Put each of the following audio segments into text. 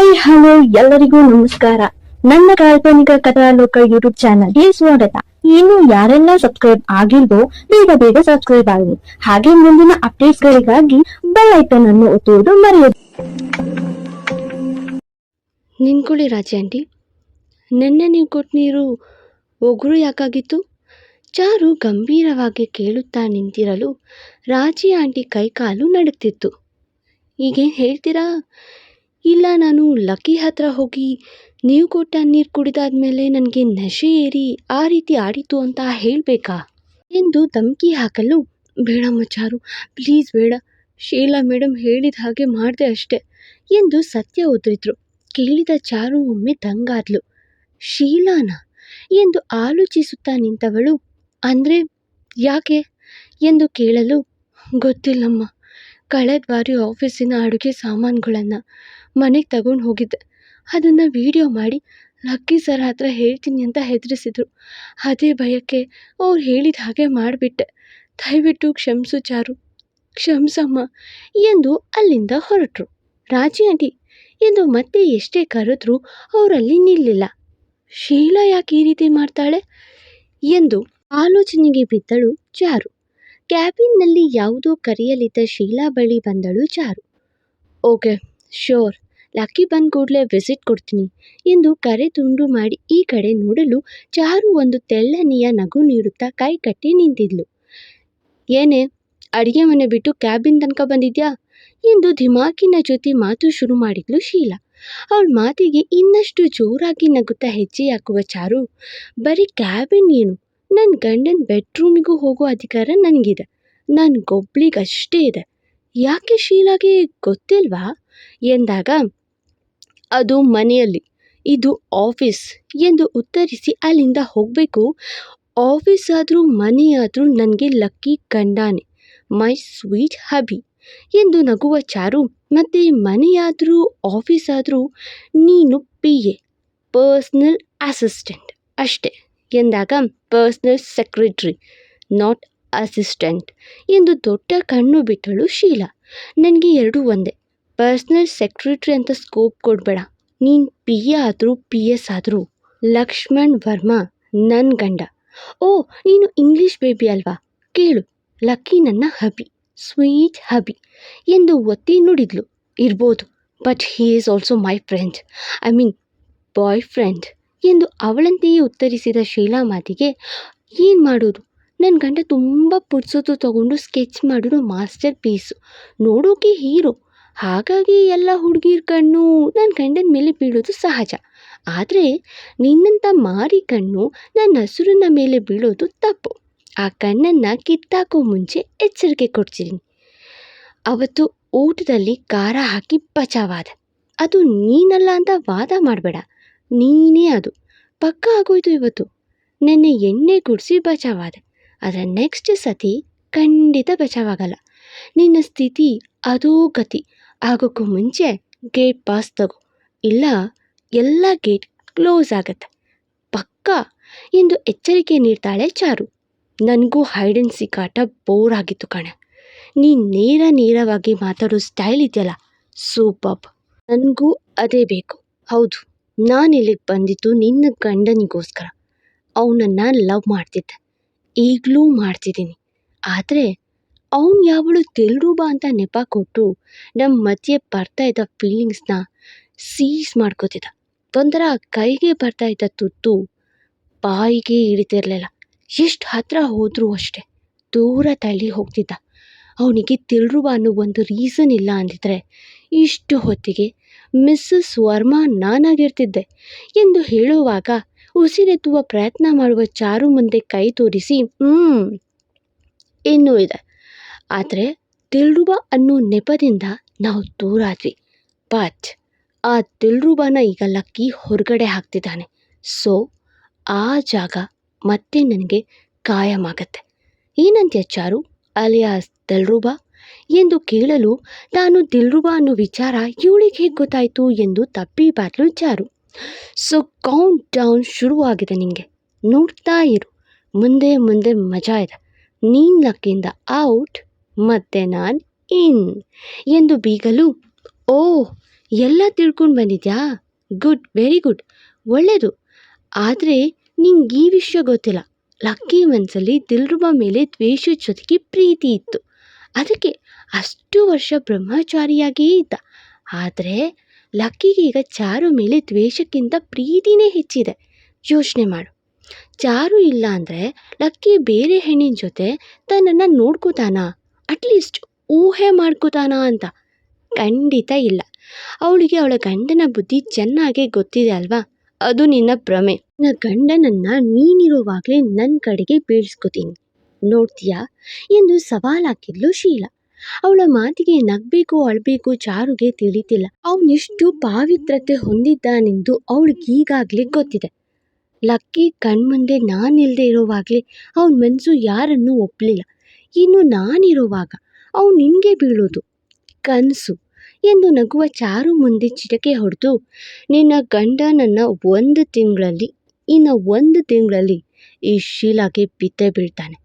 Hi, hello, ಎಲ್ಲರಿಗೂ ನಮಸ್ಕಾರ. ನನ್ನ ಕಾಲ್ಪನಿಕ ಕಥಾಲೋಕ ಯೂಟ್ಯೂಬ್ ಚಾನಲ್ಗೆ ಸ್ವಾಗತ. ಇನ್ನು ಯಾರೆಲ್ಲ ಸಬ್ಸ್ಕ್ರೈಬ್ ಆಗಿಲ್ವೋ, ಬೇಗ ಬೇಗ ಸಬ್ಸ್ಕ್ರೈಬ್ ಆಗಿ ಹಾಗೆ ಮುಂದಿನ ಅಪ್ಡೇಟ್ಸ್ ಗಳಿಗಾಗಿ ಬೆಲ್ ಐಕನ್ ಅನ್ನು ಒತ್ತುವುದು ಮರೆಯದು. ನಿನ್ಕೊಳ್ಳಿ ರಾಜಿ ಆಂಟಿ. ನೆನ್ನೆ ನೀವು ಕೊಟ್ಟ ನೀರು ಒಗರು ಯಾಕಾಗಿತ್ತು? ಚಾರು ಗಂಭೀರವಾಗಿ ಕೇಳುತ್ತಾ ನಿಂತಿರಲು ರಾಜಿ ಆಂಟಿ ಕೈಕಾಲು ನಡುತ್ತಿತ್ತು. ಈಗೇನು ಹೇಳ್ತೀರಾ? ಇಲ್ಲ, ನಾನು ಲಕ್ಕಿ ಹತ್ರ ಹೋಗಿ ನೀವು ಕೊಟ್ಟ ನೀರು ಕುಡಿದಾದ್ಮೇಲೆ ನನಗೆ ನಶೆ ಏರಿ ಆ ರೀತಿ ಆಡಿತು ಅಂತ ಹೇಳಬೇಕಾ? ಎಂದು ಧಮಕಿ ಹಾಕಲು, ಬೇಡ ಮಚಾರು ಪ್ಲೀಸ್ ಬೇಡ, ಶೀಲಾ ಮೇಡಮ್ ಹೇಳಿದ ಹಾಗೆ ಮಾಡಿದೆ ಅಷ್ಟೆ ಎಂದು ಸತ್ಯ ಉದ್ರಿದ್ರು ಕೇಳಿದ ಚಾರು ಒಮ್ಮೆ ದಂಗಾದ್ಲು. ಶೀಲಾನ? ಎಂದು ಆಲೋಚಿಸುತ್ತಾ ನಿಂತವಳು. ಅಂದರೆ ಯಾಕೆ? ಎಂದು ಕೇಳಲು, ಗೊತ್ತಿಲ್ಲಮ್ಮ. ಕಳೆದ ಬಾರಿ ಆಫೀಸಿನ ಅಡುಗೆ ಸಾಮಾನುಗಳನ್ನು ಮನೆಗೆ ತಗೊಂಡು ಹೋಗಿದ್ದೆ. ಅದನ್ನು ವೀಡಿಯೋ ಮಾಡಿ ಲಕ್ಕಿ ಸರ್ ಹತ್ರ ಹೇಳ್ತೀನಿ ಅಂತ ಹೆದರಿಸಿದ್ರು. ಅದೇ ಭಯಕ್ಕೆ ಅವ್ರು ಹೇಳಿದ ಹಾಗೆ ಮಾಡಿಬಿಟ್ಟೆ. ದಯವಿಟ್ಟು ಕ್ಷಮಿಸು ಚಾರು. ಕ್ಷಮಿಸಮ್ಮ ಎಂದು ಅಲ್ಲಿಂದ ಹೊರಟರು. ರಾಜಿ ಆಂಟಿ ಎಂದು ಮತ್ತೆ ಎಷ್ಟೇ ಕರೆದ್ರೂ ಅವರಲ್ಲಿ ನಿಲ್ಲಿಲ್ಲ. ಶೀಲಾ ಯಾಕೆ ಈ ರೀತಿ ಮಾಡ್ತಾಳೆ? ಎಂದು ಆಲೋಚನೆಗೆ ಬಿದ್ದಳು ಚಾರು. ಕ್ಯಾಬಿನ್ನಲ್ಲಿ ಯಾವುದೋ ಕರೆಯಲಿದ್ದ ಶೀಲಾ ಬಳಿ ಬಂದಳು ಚಾರು. Okay, sure. ಲಕ್ಕಿ ಬಂದ ಕೂಡಲೇ ವಿಸಿಟ್ ಕೊಡ್ತೀನಿ ಎಂದು ಕರೆ ತುಂಡು ಮಾಡಿ ಈ ಕಡೆ ನೋಡಲು ಚಾರು ಒಂದು ತೆಳ್ಳನೆಯ ನಗು ನೀಡುತ್ತಾ ಕೈ ಕಟ್ಟಿ ನಿಂತಿದ್ಲು. ಏನೇ, ಅಡುಗೆ ಮನೆ ಬಿಟ್ಟು ಕ್ಯಾಬಿನ್ ತನಕ ಬಂದಿದ್ಯಾ? ಎಂದು ಧಿಮಾಕಿನ ಜೊತೆ ಮಾತು ಶುರು ಮಾಡಿದ್ಲು ಶೀಲಾ. ಅವಳ ಮಾತಿಗೆ ಇನ್ನಷ್ಟು ಜೋರಾಗಿ ನಗುತ್ತಾ ಹೆಜ್ಜೆ ಹಾಕುವ ಚಾರು, ಬರೀ ಕ್ಯಾಬಿನ್ ಏನು? ನನ್ನ ಗಂಡನ ಬೆಡ್ರೂಮಿಗೂ ಹೋಗೋ ಅಧಿಕಾರ ನನಗಿದೆ ನನ್ನ ಗೊಬ್ಳಿಗಷ್ಟೇ ಇದೆ. ಯಾಕೆ ಶೀಲಾಗೆ ಗೊತ್ತಿಲ್ವಾ? ಎಂದಾಗ ಅದು ಮನೆಯಲ್ಲಿ. ಇದು ಆಫೀಸ್ ಎಂದು ಉತ್ತರಿಸಿ ಅಲ್ಲಿಂದ ಹೋಗಬೇಕು. ಆಫೀಸ್ ಆದರೂ ಮನೆಯಾದರೂ ನನಗೆ ಲಕ್ಕಿ ಕಂಡಾನೆ. ಮೈ ಸ್ವೀಟ್ ಹಬಿ ಎಂದು ನಗುವ ಚಾರು. ಮತ್ತು ಮನೆಯಾದರೂ ಆಫೀಸ್ ಆದರೂ ನೀನು ಪಿ ಎ, ಪರ್ಸ್ನಲ್ ಅಸಿಸ್ಟೆಂಟ್ ಅಷ್ಟೆ ಎಂದಾಗ ಪರ್ಸ್ನಲ್ ಸೆಕ್ರೆಟ್ರಿ, ನಾಟ್ ಅಸಿಸ್ಟೆಂಟ್ ಎಂದು ದೊಡ್ಡ ಕಣ್ಣು ಬಿಟ್ಟಳು ಶೀಲಾ. ನನಗೆ ಎರಡೂ ಒಂದೇ. ಪರ್ಸ್ನಲ್ ಸೆಕ್ರೆಟ್ರಿ ಅಂತ ಸ್ಕೋಪ್ ಕೊಡಬೇಡ. ನೀನು ಪಿ ಎ ಆದರೂ ಪಿ ಎಸ್ ಆದರೂ ಲಕ್ಷ್ಮಣ್ ವರ್ಮಾ ನನ್ನ ಗಂಡ. ಓ, ನೀನು ಇಂಗ್ಲೀಷ್ ಬೇಬಿ ಅಲ್ವಾ? ಕೇಳು, ಲಕ್ಕಿ ನನ್ನ ಹಬಿ ಸ್ವೀಟ್ ಹಬಿ ಎಂದು ಒತ್ತಿ ನುಡಿದ್ಲು. ಇರ್ಬೋದು but he is also my friend I mean boyfriend ಎಂದು ಅವಳಂತೆಯೇ ಉತ್ತರಿಸಿದ ಶೀಲಾ ಮಾತಿಗೆ, ಏನು ಮಾಡೋದು? ನನ್ನ ಗಂಡ ತುಂಬ ಪುಡ್ಸೋದು ತಗೊಂಡು ಸ್ಕೆಚ್ ಮಾಡಿರೋ ಮಾಸ್ಟರ್ ಪೀಸು ನೋಡೋಕೆ ಹೀರೋ ಹಾಗಾಗಿ ಎಲ್ಲ ಹುಡುಗಿರ ಕಣ್ಣು ನನ್ನ ಗಂಡನ ಮೇಲೆ ಬೀಳೋದು ಸಹಜ. ಆದರೆ ನಿನ್ನಂಥ ಮಾರಿ ಕಣ್ಣು ನನ್ನ ಹಸುರನ ಮೇಲೆ ಬೀಳೋದು ತಪ್ಪು. ಆ ಕಣ್ಣನ್ನು ಕಿತ್ತಾಕೋ ಮುಂಚೆ ಎಚ್ಚರಿಕೆ ಕೊಡ್ತೀನಿ ಅವತ್ತು ಊಟದಲ್ಲಿ ಖಾರ ಹಾಕಿ ಬಚಾವಾದ. ಅದು ನೀನಲ್ಲ ಅಂತ ವಾದ ಮಾಡಬೇಡ. ನೀನೇ ಅದು. ಪಕ್ಕ ಆಗೋಯ್ತು ಇವತ್ತು. ನೆನ್ನೆ ಎಣ್ಣೆ ಗುಡಿಸಿ ಬಚಾವಾದೆ. ಆದರೆ ನೆಕ್ಸ್ಟ್ ಸತಿ ಖಂಡಿತ ಬಚಾವಾಗಲ್ಲ. ನಿನ್ನ ಸ್ಥಿತಿ ಅದೋ ಗತಿ. ಆಗೋಕ್ಕೂ ಮುಂಚೆ ಗೇಟ್ ಪಾಸ್ ತಗೋ. ಇಲ್ಲ, ಎಲ್ಲ ಗೇಟ್ ಕ್ಲೋಸ್ ಆಗತ್ತೆ. ಪಕ್ಕಾ ಎಂದು ಎಚ್ಚರಿಕೆ ನೀಡ್ತಾಳೆ ಚಾರು. ನನಗೂ ಹೈಡ್ ಆ್ಯಂಡ್ ಆಟ ಬೋರ್ ಆಗಿತ್ತು ಕಣೆ. ನೀನು ನೇರ ನೇರವಾಗಿ ಮಾತಾಡೋ ಸ್ಟೈಲ್ ಇದೆಯಲ್ಲ ಸೂಪಬ್ ನನಗೂ ಅದೇ ಬೇಕು. ಹೌದು, ನಾನು ಇಲ್ಲಿಗೆ ಬಂದಿದ್ದು ನಿನ್ನ ಗಂಡನಿಗೋಸ್ಕರ. ಅವನನ್ನು ಲವ್ ಮಾಡ್ತಿದ್ದೆ. ಈಗಲೂ ಮಾಡ್ತಿದ್ದೀನಿ. ಆದರೆ ಅವನು ಯಾವಳು ತೆಲ್ರೂಬ ಅಂತ ನೆಪ ಕೊಟ್ಟು ನಮ್ಮ ಮಧ್ಯೆ ಬರ್ತಾ ಇದ್ದ ಫೀಲಿಂಗ್ಸ್ನ ಸೀಸ್ ಮಾಡ್ಕೋತಿದ್ದ. ಒಂಥರ ಕೈಗೆ ಬರ್ತಾ ಇದ್ದ ತುತ್ತು ಬಾಯಿಗೆ ಹಿಡಿತಿರ್ಲಿಲ್ಲ ಎಷ್ಟು ಹತ್ರ ಹೋದರೂ ಅಷ್ಟೇ ದೂರ ತಳ್ಳಿ ಹೋಗ್ತಿದ್ದ. ಅವನಿಗೆ ತಿಳ್ರುವ ಅನ್ನೋ ಒಂದು ರೀಸನ್ ಇಲ್ಲ ಅಂದಿದ್ರೆ ಇಷ್ಟು ಹೊತ್ತಿಗೆ ಮಿಸ್ಸಸ್ ವರ್ಮಾ ನಾನಾಗಿರ್ತಿದ್ದೆ ಎಂದು ಹೇಳುವಾಗ ಉಸಿರೆತ್ತುವ ಪ್ರಯತ್ನ ಮಾಡುವ ಚಾರು ಮುಂದೆ ಕೈ ತೋರಿಸಿ ಹ್ಞೂ ಇನ್ನೂ ಇದೆ. ಆದರೆ ದಿಲ್ರುಬಾ ಅನ್ನೋ ನೆಪದಿಂದ ನಾವು ದೂರ ಆದ್ವಿ ಬಟ್ ಆ ದಿಲ್ರುಬಾನ ಈಗ ಲಕ್ಕಿ ಹೊರಗಡೆ ಹಾಕ್ತಿದ್ದಾನೆ. ಸೊ ಆ ಜಾಗ ಮತ್ತೆ ನನಗೆ ಕಾಯಮಾಗತ್ತೆ ಏನಂತ ಚಾರು ಅಲಿಯಾಸ್ ದಿಲ್ರುಬಾ ಎಂದು ಕೇಳಲು ನಾನು ದಿಲ್ರುಬಾ ಅನ್ನೋ ವಿಚಾರ ಇವಳಿಗೆ ಹೇಗೆ ಗೊತ್ತಾಯಿತು ಎಂದು ತಪ್ಪಿ ಬಾರ್ಲು ಚಾರು ಸೊ ಕೌಂಟ್ ಡೌನ್ ಶುರುವಾಗಿದೆ ನಿನಗೆ ನೋಡ್ತಾ ಇರು. ಮುಂದೆ ಮುಂದೆ ಮಜಾ ಇದೆ. ನೀನು ಲಕ್ಕಿಂದ ಔಟ್ ಮತ್ತೆ ನಾನು ಇನ್ ಎಂದು ಬೀಗಲು, ಓ, ಎಲ್ಲ ತಿಳ್ಕೊಂಡು ಬಂದಿದ್ಯಾ? Good, very good. ಒಳ್ಳೆಯದು ಆದರೆ ನಿಂಗೆ ಈ ವಿಷಯ ಗೊತ್ತಿಲ್ಲ. ಲಕ್ಕಿ ಮನಸ್ಸಲ್ಲಿ ದಿಲ್ರುಬಾ ಮೇಲೆ ದ್ವೇಷದ ಜೊತೆಗೆ ಪ್ರೀತಿ ಇತ್ತು. ಅದಕ್ಕೆ ಅಷ್ಟು ವರ್ಷ ಬ್ರಹ್ಮಚಾರಿಯಾಗಿಯೇ ಇದ್ದ. ಆದರೆ ಲಕ್ಕಿಗೆ ಈಗ ಚಾರು ಮೇಲೆ ದ್ವೇಷಕ್ಕಿಂತ ಪ್ರೀತಿನೇ ಹೆಚ್ಚಿದೆ. ಯೋಚನೆ ಮಾಡು. ಚಾರು ಇಲ್ಲ ಅಂದರೆ ಲಕ್ಕಿ ಬೇರೆ ಹೆಣ್ಣಿನ ಜೊತೆ ತನ್ನನ್ನು ನೋಡ್ಕೋತಾನ? ಅಟ್ಲೀಸ್ಟ್ ಊಹೆ ಮಾಡ್ಕೋತಾನ ಅಂತ. ಖಂಡಿತ ಇಲ್ಲ. ಅವಳಿಗೆ ಅವಳ ಗಂಡನ ಬುದ್ಧಿ ಚೆನ್ನಾಗೇ ಗೊತ್ತಿದೆ ಅಲ್ವಾ? ಅದು ನಿನ್ನ ಭ್ರಮೆ. ನನ್ನ ಗಂಡನನ್ನು ನೀನಿರುವಾಗಲೇ ನನ್ನ ಕಡೆಗೆ ಬೀಳ್ಸ್ಕೊತೀನಿ. ನೋಡ್ತೀಯಾ? ಎಂದು ಸವಾಲಾಕಿದ್ಲು ಶೀಲಾ. ಅವಳ ಮಾತಿಗೆ ನಗ್ಬೇಕು ಅಳ್ಬೇಕು ಚಾರುಗೆ ತಿಳಿತಿಲ್ಲ. ಅವನಿಷ್ಟು ಪಾವಿತ್ರತೆ ಹೊಂದಿದ್ದಾನೆಂದು ಅವಳಿಗೀಗಾಗಲೇ ಗೊತ್ತಿದೆ. ಲಕ್ಕಿ ಕಣ್ಮುಂದೆ ನಾನಿಲ್ಲದೆ ಇರುವಾಗಲೇ ಅವನ ಮನಸ್ಸು ಯಾರನ್ನೂ ಒಪ್ಪಲಿಲ್ಲ ಇನ್ನು ನಾನಿರುವಾಗ ಅವು ನಿನಗೆ ಬೀಳೋದು. ಕನಸು ಎಂದು ನಗುವ ಚಾರು ಮುಂದೆ ಚಿಟಕೆ ಹೊಡೆದು, ನಿನ್ನ ಗಂಡನನ್ನು ಒಂದು ತಿಂಗಳಲ್ಲಿ, ಇನ್ನು ಒಂದು ತಿಂಗಳಲ್ಲಿ ಈ ಶೀಲಾಗೆ ಬಿದ್ದೇ ಬೀಳ್ತಾನೆ.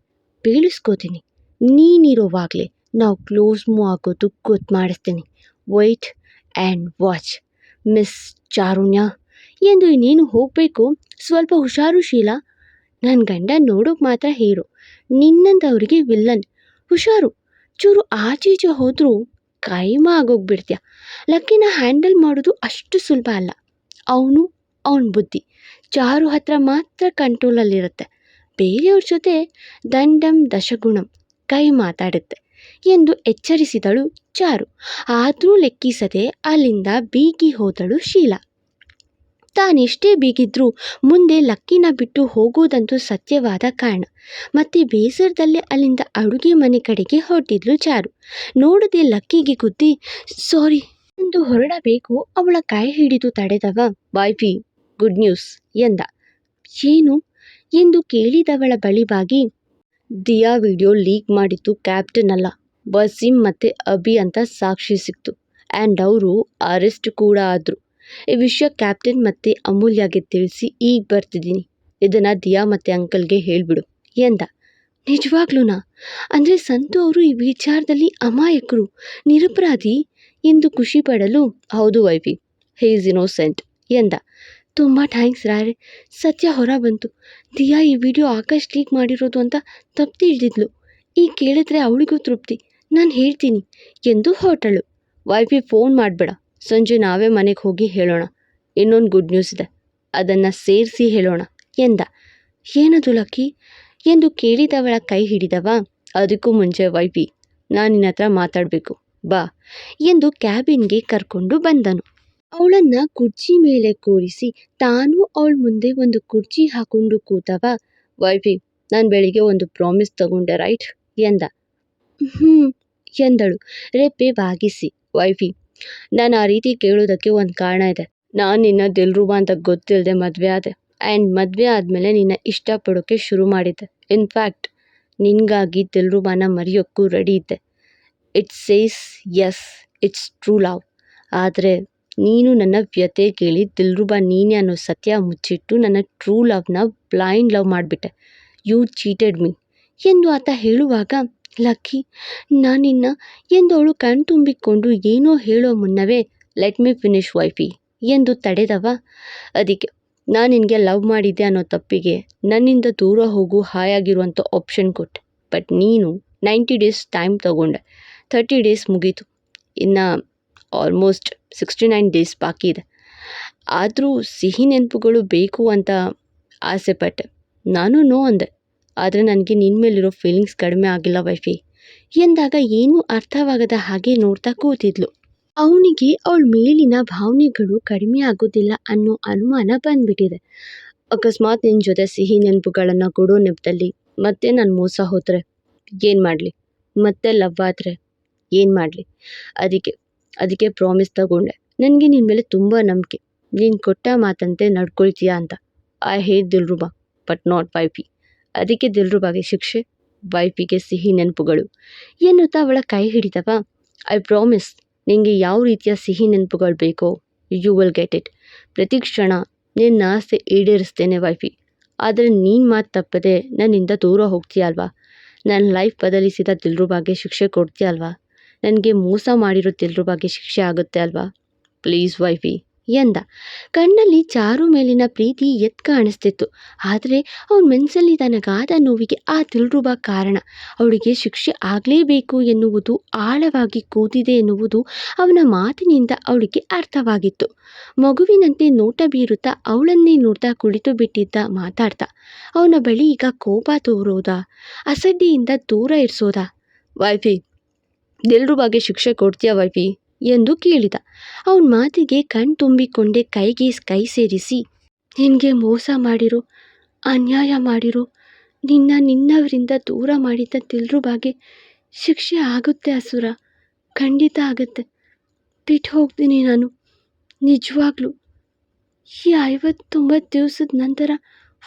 ಬೀಳಿಸ್ಕೋತೀನಿ. ನೀನಿರೋವಾಗಲೇ ನಾವು ಕ್ಲೋಸ್ ಮೂವ್ ಆಗೋದು ಗೊತ್ತು ಮಾಡಿಸ್ತೀನಿ. Wait and watch, miss Charunya ಎಂದು ನೀನು ಹೋಗಬೇಕು. ಸ್ವಲ್ಪ ಹುಷಾರು ಶೀಲಾ. ನನ್ನ ಗಂಡ ನೋಡೋಕೆ ಮಾತ್ರ ಹೀರೋ. ನಿನ್ನಂಥವ್ರಿಗೆ ವಿಲ್ಲನ್. ಹುಷಾರು. ಚೂರು ಆಚೀಚೆ ಹೋದರೂ ಕೈಮ ಆಗೋಗ್ಬಿಡ್ತೀಯ ಲಕ್ಕಿನ ಹ್ಯಾಂಡಲ್ ಮಾಡೋದು ಅಷ್ಟು ಸುಲಭ ಅಲ್ಲ. ಅವನು ಅವನ ಬುದ್ಧಿ. ಚಾರು ಹತ್ರ ಮಾತ್ರ ಕಂಟ್ರೋಲಲ್ಲಿರುತ್ತೆ. ಬೇರೆಯವ್ರ ಜೊತೆ ದಂಡಂ ದಶಗುಣಂ ಕೈ ಮಾತಾಡುತ್ತೆ ಎಂದು ಎಚ್ಚರಿಸಿದಳು ಚಾರು. ಆದರೂ ಲೆಕ್ಕಿಸದೆ ಅಲ್ಲಿಂದ ಬೀಗಿ ಹೋದಳು ಶೀಲಾ. ತಾನೆಷ್ಟೇ ಬೀಗಿದ್ರೂ ಮುಂದೆ ಲಕ್ಕಿನ ಬಿಟ್ಟು ಹೋಗೋದಂತೂ ಸತ್ಯವಾದ ಕಾರಣ. ಮತ್ತೆ ಬೇಸರದಲ್ಲೇ ಅಲ್ಲಿಂದ ಅಡುಗೆ ಮನೆ ಕಡೆಗೆ ಹೊರಟಿದ್ಲು ಚಾರು. ನೋಡದೆ ಲಕ್ಕಿಗೆ ಗುದ್ದಿ, ಸಾರಿ, ಎಂದು ಹೊರಡಬೇಕು, ಅವಳ ಕೈ ಹಿಡಿದು ತಡೆದವ. ವೈಫಿ ಗುಡ್ ನ್ಯೂಸ್, ಎಂದ. ಏನು? ಎಂದು ಕೇಳಿದವಳ ಬಳಿ ಬಾಗಿ, ದಿಯಾ ವಿಡಿಯೋ ಲೀಕ್ ಮಾಡಿದ್ದು ಕ್ಯಾಪ್ಟನ್ ಅಲ್ಲ. ವಸೀಂ ಮತ್ತು ಅಭಿ ಅಂತ ಸಾಕ್ಷಿ ಸಿಕ್ತು. ಆ್ಯಂಡ್ ಅವರು ಅರೆಸ್ಟ್ ಕೂಡ ಆದರು. ಈ ವಿಷಯ ಕ್ಯಾಪ್ಟನ್ ಮತ್ತು ಅಮೂಲ್ಯಗೆ ತಿಳಿಸಿ ಈಗ ಬರ್ತಿದ್ದೀನಿ. ಇದನ್ನು ದಿಯಾ ಮತ್ತು ಅಂಕಲ್ಗೆ ಹೇಳಿಬಿಡು. ಎಂದ ನಿಜವಾಗ್ಲೂನಾ ಅಂದರೆ ಸಂತು ಅವರು ಈ ವಿಚಾರದಲ್ಲಿ ಅಮಾಯಕರು, ನಿರಪರಾಧಿ ಎಂದು ಖುಷಿ ಪಡಲು? ಹೌದು ವೈಫಿ ಹೇ ಈಸ್ ಇನೋಸೆಂಟ್ ಎಂದ, ತುಂಬ ಥ್ಯಾಂಕ್ಸ್ ರಾರೆ. ಸತ್ಯ ಹೊರ ಬಂತು. ದಿಯಾ ಈ ವಿಡಿಯೋ ಆಕಾಶ್ ಲೀಕ್ ಮಾಡಿರೋದು ಅಂತ ತಪ್ಪು ತಿಳಿದಿದ್ಲು ಈಗ ಕೇಳಿದ್ರೆ ಅವಳಿಗೂ ತೃಪ್ತಿ. ನಾನು ಹೇಳ್ತೀನಿ, ಎಂದು ಹೊರಟಳು. ವೈಫಿ ಫೋನ್ ಮಾಡಬೇಡ. ಸಂಜೆ ನಾವೇ ಮನೆಗೆ ಹೋಗಿ ಹೇಳೋಣ. ಇನ್ನೊಂದು ಗುಡ್ ನ್ಯೂಸ್ ಇದೆ. ಅದನ್ನು ಸೇರಿಸಿ ಹೇಳೋಣ, ಎಂದ. ಏನದು ಲಕ್ಕಿ? ಎಂದು ಕೇಳಿದವಳ ಕೈ ಹಿಡಿದವ. ಅದಕ್ಕೂ ಮುಂಚೆ ವೈಪಿ ನಾನು ನಿನ್ನ ಹತ್ರ ಮಾತಾಡಬೇಕು, ಬಾ, ಎಂದು ಕ್ಯಾಬಿನ್ಗೆ ಕರ್ಕೊಂಡು ಬಂದನು. ಅವಳನ್ನು ಕುರ್ಚಿ ಮೇಲೆ ಕೂರಿಸಿ ತಾನು ಅವಳ ಮುಂದೆ ಒಂದು ಕುರ್ಚಿ ಹಾಕೊಂಡು ಕೂತವ. ವೈಫಿ, ನಾನು ಬೆಳಿಗ್ಗೆ ಒಂದು ಪ್ರಾಮಿಸ್ ತಗೊಂಡೆ, ರೈಟ್? ಎಂದ. ಹ್ಞೂ ಎಂದಳು. ರೆಪ್ಪೆ ಬಾಗಿಸಿ. ವೈಫಿ ನಾನು ಆ ರೀತಿ ಕೇಳೋದಕ್ಕೆ ಒಂದು ಕಾರಣ ಇದೆ. ನಾನು ನಿನ್ನ ದಿಲ್ರುಬಾ ಅಂತ ಗೊತ್ತಿಲ್ಲದೆ ಮದುವೆ ಆದೆ. ಆ್ಯಂಡ್ ಮದುವೆ ಆದಮೇಲೆ ನಿನ್ನ ಇಷ್ಟಪಡೋಕ್ಕೆ ಶುರು ಮಾಡಿದ್ದೆ. ಇನ್ಫ್ಯಾಕ್ಟ್ ನಿನಗಾಗಿ ದಿಲ್ರುಬಾನ ಮರೆಯೋಕ್ಕೂ ರೆಡಿ ಇದ್ದೆ. It's says yes it's true love ಆದರೆ ನೀನು ನನ್ನ ವ್ಯತೆ ಕೇಳಿ ದಿಲ್ರುಬಾ ನೀನೇ ಅನ್ನೋ ಸತ್ಯ ಮುಚ್ಚಿಟ್ಟು ನನ್ನ ಟ್ರೂ ಲವ್ನ ಬ್ಲೈಂಡ್ ಲವ್ ಮಾಡಿಬಿಟ್ಟೆ. ಯು ಚೀಟೆಡ್ ಮೀ ಎಂದು ಆತ ಹೇಳುವಾಗ ಲಕ್ಕಿ ನಾನಿನ್ನ ಎಂದವಳು ಕಣ್ತುಂಬಿಕೊಂಡು ಏನೋ ಹೇಳೋ ಮುನ್ನವೇ ಲೆಟ್ ಮಿ ಫಿನಿಶ್ ವೈಫಿ ಎಂದು ತಡೆದವ. ಅದಕ್ಕೆ, ನಾನು ನಿನಗೆ ಲವ್ ಮಾಡಿದ್ದೆ ಅನ್ನೋ ತಪ್ಪಿಗೆ ನನ್ನಿಂದ ದೂರ ಹೋಗು ಹಾಯಾಗಿರುವಂಥ ಆಪ್ಷನ್ ಕೊಟ್ಟೆ. ಬಟ್ ನೀನು ನೈಂಟಿ ಡೇಸ್ ಟೈಮ್ ತಗೊಂಡೆ. ಥರ್ಟಿ ಡೇಸ್ ಮುಗೀತು. ಇನ್ನು ಆಲ್ಮೋಸ್ಟ್ ಸಿಕ್ಸ್ಟಿ ನೈನ್ ಡೇಸ್ ಬಾಕಿ ಇದೆ. ಆದರೂ ಸಿಹಿ ನೆನಪುಗಳು ಬೇಕು ಅಂತ ಆಸೆಪಟ್ಟೆ ನಾನು ನೋ ಅಂದೆ. ಆದರೆ ನನಗೆ ನಿನ್ನ ಮೇಲಿರೋ ಫೀಲಿಂಗ್ಸ್ ಕಡಿಮೆ ಆಗಿಲ್ಲ ವೈಫಿ. ಎಂದಾಗ ಏನೂ ಅರ್ಥವಾಗದ ಹಾಗೆ ನೋಡ್ತಾ ಕೂತಿದ್ಲು. ಅವನಿಗೆ ಅವಳ ಮೇಲಿನ ಭಾವನೆಗಳು ಕಡಿಮೆ ಆಗೋದಿಲ್ಲ ಅನ್ನೋ ಅನುಮಾನ ಬಂದ್ಬಿಟ್ಟಿದೆ. ಅಕಸ್ಮಾತ್ ನಿನ್ನ ಜೊತೆ ಸಿಹಿ ನೆನಪುಗಳನ್ನು ಕೊಡೋ ನೆಪದಲ್ಲಿ ಮತ್ತೆ ನಾನು ಮೋಸ ಹೋದರೆ ಏನು ಮಾಡಲಿ? ಮತ್ತೆ ಲವ್ ಆದರೆ ಏನು ಮಾಡಲಿ? ಅದಕ್ಕೆ ಅದಕ್ಕೆ ಪ್ರಾಮಿಸ್ ತಗೊಂಡೆ. ನನಗೆ ನಿನ್ನ ಮೇಲೆ ತುಂಬ ನಂಬಿಕೆ. ನೀನು ಕೊಟ್ಟ ಮಾತಂತೆ ನಡ್ಕೊಳ್ತೀಯಾ ಅಂತ. I hate Dilruba but not wifey. ಅದಕ್ಕೆ ದಿಲ್ರುಬಾಗೆ ಶಿಕ್ಷೆ ವೈಫಿಗೆ ಸಿಹಿ ನೆನಪುಗಳು. ಎನ್ನುತ್ತಾ ಅವಳ ಕೈ ಹಿಡಿದವ ಐ ಪ್ರಾಮಿಸ್ ನಿನಗೆ ಯಾವ ರೀತಿಯ ಸಿಹಿ ನೆನಪುಗಳು ಬೇಕೋ ಯು ವಿಲ್ ಗೆಟ್ ಇಟ್ ಪ್ರತಿ ಕ್ಷಣ ನಿನ್ನ ಆಸೆ ಈಡೇರಿಸ್ತೇನೆ ವೈಫಿ. ಆದರೆ ನೀನು ಮಾತು ತಪ್ಪದೆ ನನ್ನಿಂದ ದೂರ ಹೋಗ್ತೀಯ ಅಲ್ವಾ? ನನ್ನ ಲೈಫ್ ಬದಲಿಸಿದ ದಿಲ್ರುಬಾಗೆ ಶಿಕ್ಷೆ ಕೊಡ್ತೀಯ ಅಲ್ವಾ? ನನಗೆ ಮೋಸ ಮಾಡಿರೋ ದಿಲ್ರುಬಾಗೆ ಶಿಕ್ಷೆ ಆಗುತ್ತೆ ಅಲ್ವಾ? Please wifey. ಎಂದ. ಕಣ್ಣಲ್ಲಿ ಚಾರು ಮೇಲಿನ ಪ್ರೀತಿ ಎತ್ ಕಾಣಿಸ್ತಿತ್ತು. ಆದರೆ ಅವನ ಮನಸ್ಸಲ್ಲಿ ತನಗಾದ ನೋವಿಗೆ ಆ ತಿಳ್ರುಬ ಕಾರಣ. ಅವಳಿಗೆ ಶಿಕ್ಷೆ ಆಗಲೇಬೇಕು ಎನ್ನುವುದು ಆಳವಾಗಿ ಕೂತಿದೆ ಎನ್ನುವುದು ಅವನ ಮಾತಿನಿಂದ ಅವಳಿಗೆ ಅರ್ಥವಾಗಿತ್ತು. ಮಗುವಿನಂತೆ ನೋಟ ಬೀರುತ್ತಾ ಅವಳನ್ನೇ ನೋಡ್ತಾ ಕುಳಿತು ಬಿಟ್ಟಿದ್ದ ಮಾತಾಡ್ತಾ, ಅವನ ಬಳಿ ಈಗ ಕೋಪ ತೋರೋದ? ಅಸಡ್ಡೆಯಿಂದ ದೂರ ಇರಿಸೋದಾ? ವೈಫಿ ಬಗ್ಗೆ ಶಿಕ್ಷೆ ಕೊಡ್ತೀಯಾ ವೈಫಿ? ಎಂದು ಕೇಳಿದ. ಅವನ ಮಾತಿಗೆ ಕಣ್ ತುಂಬಿಕೊಂಡೆ ಕೈಗೆ ಕೈ ಸೇರಿಸಿ, ನಿನಗೆ ಮೋಸ ಮಾಡಿರೋ, ಅನ್ಯಾಯ ಮಾಡಿರೋ, ನಿನ್ನ ನಿನ್ನವರಿಂದ ದೂರ ಮಾಡಿದ್ದ ದಿಲ್ರುಬಾಗೆ ಶಿಕ್ಷೆ ಆಗುತ್ತೆ ಅಸುರ, ಖಂಡಿತ ಆಗುತ್ತೆ. ಬಿಟ್ಟು ಹೋಗ್ತೀನಿ ನಾನು, ನಿಜವಾಗ್ಲೂ. ಈ ಐವತ್ತೊಂಬತ್ತು ದಿವಸದ ನಂತರ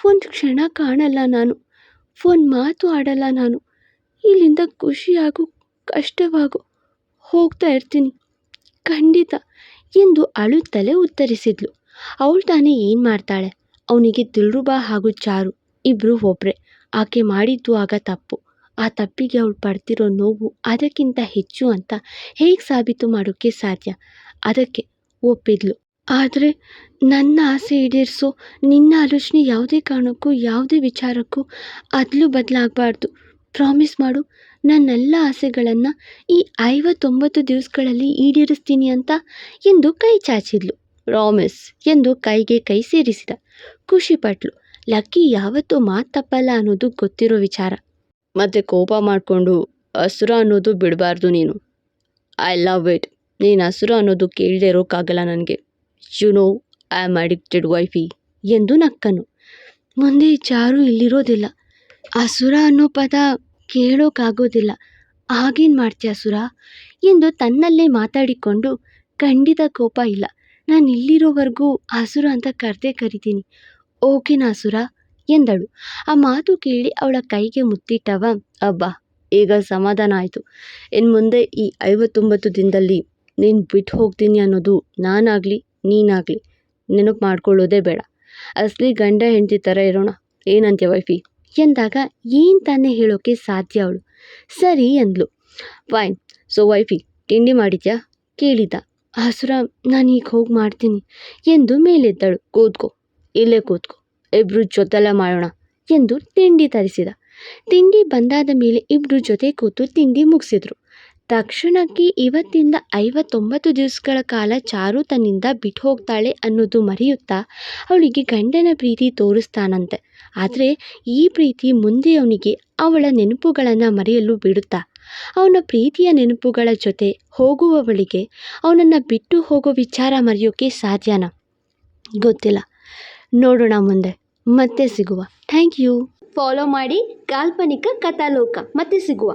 ಒಂದು ಕ್ಷಣ ಕಾಣಲ್ಲ ನಾನು, ಒಂದು ಮಾತು ಆಡಲ್ಲ ನಾನು. ಇಲ್ಲಿಂದ ಖುಷಿಯಾಗು, ಕಷ್ಟವಾಗು, ಹೋಗ್ತಾ ಇರ್ತೀನಿ. ಖಂಡಿತ ಎಂದು ಅಳುತ್ತಲೇ ಉತ್ತರಿಸಿದ್ಲು. ಅವಳು ತಾನೇ ಏನು ಮಾಡ್ತಾಳೆ? ಅವನಿಗೆ ದಿಲ್ರುಬಾ ಹಾಗೂ ಚಾರು ಇಬ್ಬರು ಒಬ್ಬರೇ ಆಕೆ ಮಾಡಿದ್ದು ಆಗ ತಪ್ಪು. ಆ ತಪ್ಪಿಗೆ ಅವಳು ಪಡ್ತಿರೋ ನೋವು ಅದಕ್ಕಿಂತ ಹೆಚ್ಚು ಅಂತ ಹೇಗೆ ಸಾಬೀತು ಮಾಡೋಕ್ಕೆ ಸಾಧ್ಯ? ಅದಕ್ಕೆ ಒಪ್ಪಿದ್ಲು. ಆದರೆ ನನ್ನ ಆಸೆ ಈಡೇರಿಸೋ ನಿನ್ನ ಆಲೋಚನೆ ಯಾವುದೇ ಕಾರಣಕ್ಕೂ, ಯಾವುದೇ ವಿಚಾರಕ್ಕೂ ಅದಲು ಬದಲಾಗಬಾರ್ದು. ಪ್ರಾಮಿಸ್ ಮಾಡು. ನನ್ನೆಲ್ಲ ಆಸೆಗಳನ್ನು ಈ ಐವತ್ತೊಂಬತ್ತು ದಿವಸಗಳಲ್ಲಿ ಈಡೇರಿಸ್ತೀನಿ ಅಂತ ಎಂದು ಕೈ ಚಾಚಿದ್ಲು. ಪ್ರಾಮಿಸ್ ಎಂದು ಕೈಗೆ ಕೈ ಸೇರಿಸಿದ. ಖುಷಿಪಟ್ಲು ಲಕ್ಕಿ ಯಾವತ್ತೂ ಮಾತಪ್ಪಲ್ಲ ತಪ್ಪಲ್ಲ ಅನ್ನೋದು ಗೊತ್ತಿರೋ ವಿಚಾರ. ಮತ್ತೆ ಕೋಪ ಮಾಡಿಕೊಂಡು ಹಸುರ ಅನ್ನೋದು ಬಿಡಬಾರ್ದು ನೀನು. I love it. ನೀನು ಹಸುರ ಅನ್ನೋದು ಕೇಳದೆ ಇರೋಕ್ಕಾಗಲ್ಲ ನನಗೆ. You know I am addicted wifey ಎಂದು ನಕ್ಕನು. ಮುಂದೆ ಚಾರು ಇಲ್ಲಿರೋದಿಲ್ಲ. ಅಸುರ ಅನ್ನೋ ಪದ ಕೇಳೋಕ್ಕಾಗೋದಿಲ್ಲ ಆಗೇನು ಮಾಡ್ತೀಯ ಅಸುರ? ಎಂದು ತನ್ನಲ್ಲೇ ಮಾತಾಡಿಕೊಂಡು ಖಂಡಿತ ಕೋಪ ಇಲ್ಲ. ನಾನು ಇಲ್ಲಿರೋವರೆಗೂ ಅಸುರ ಅಂತ ಕರೆದೇ ಕರಿತೀನಿ. ಓಕೆನಾ ಅಸುರ? ಎಂದಳು. ಆ ಮಾತು ಕೇಳಿ ಅವಳ ಕೈಗೆ ಮುತ್ತಿಟ್ಟವ, ಅಬ್ಬಾ, ಈಗ ಸಮಾಧಾನ ಆಯಿತು. ಇನ್ನು ಮುಂದೆ ಈ ಐವತ್ತೊಂಬತ್ತು ದಿನದಲ್ಲಿ ನೀನು ಬಿಟ್ಟು ಹೋಗ್ತೀನಿ ಅನ್ನೋದು ನಾನಾಗಲಿ, ನೀನಾಗಲಿ. ನೆನಪು ಮಾಡ್ಕೊಳ್ಳೋದೇ ಬೇಡ. ಅಸಲಿ ಗಂಡ ಹೆಂಡತಿ ಥರ ಇರೋಣ. ಏನಂತೀಯ ವೈಫಿ? ಎಂದಾಗ ಏನು ತಾನೇ ಹೇಳೋಕ್ಕೆ ಸಾಧ್ಯ ಅವಳು? ಸರಿ ಎಂದ್ಲು ಫೈನ್. ಸೊ ವೈಫಿ ತಿಂಡಿ ಮಾಡಿದ್ಯಾ? ಕೇಳಿದ. ಹಸುರ ನಾನು ಈಗ ಹೋಗಿ ಮಾಡ್ತೀನಿ ಎಂದು ಮೇಲೆದ್ದಳು. ಕೂತ್ಕೋ. ಇಲ್ಲೇ ಕೂತ್ಕೋ. ಇಬ್ಬರು ಜೊತೆಲ್ಲ ಮಾಡೋಣ ಎಂದು ತಿಂಡಿ ತರಿಸಿದ. ತಿಂಡಿ ಬಂದಾದ ಮೇಲೆ ಇಬ್ರು ಜೊತೆ ಕೂತು ತಿಂಡಿ ಮುಗಿಸಿದ್ರು. ತಕ್ಷಣಕ್ಕೆ ಇವತ್ತಿಂದ ಐವತ್ತೊಂಬತ್ತು ದಿವಸಗಳ ಕಾಲ ಚಾರು ತನ್ನಿಂದ ಬಿಟ್ಟು ಹೋಗ್ತಾಳೆ ಅನ್ನೋದು ಮರೆಯುತ್ತಾ ಅವಳಿಗೆ ಗಂಡನ ಪ್ರೀತಿ ತೋರಿಸ್ತಾನಂತೆ. ಆದರೆ ಈ ಪ್ರೀತಿ ಮುಂದೆ ಅವನಿಗೆ ಅವಳ ನೆನಪುಗಳನ್ನು ಮರೆಯಲು ಬಿಡುತ್ತಾ. ಅವನ ಪ್ರೀತಿಯ ನೆನಪುಗಳ ಜೊತೆ ಹೋಗುವವಳಿಗೆ ಅವನನ್ನು ಬಿಟ್ಟು ಹೋಗೋ ವಿಚಾರ ಮರೆಯೋಕ್ಕೆ ಸಾಧ್ಯನಾ? ಗೊತ್ತಿಲ್ಲ. ನೋಡೋಣ ಮುಂದೆ. ಮತ್ತೆ ಸಿಗುವ. Thank you. ಫಾಲೋ ಮಾಡಿ ಕಾಲ್ಪನಿಕ ಕಥಾಲೋಕ. ಮತ್ತೆ ಸಿಗುವ.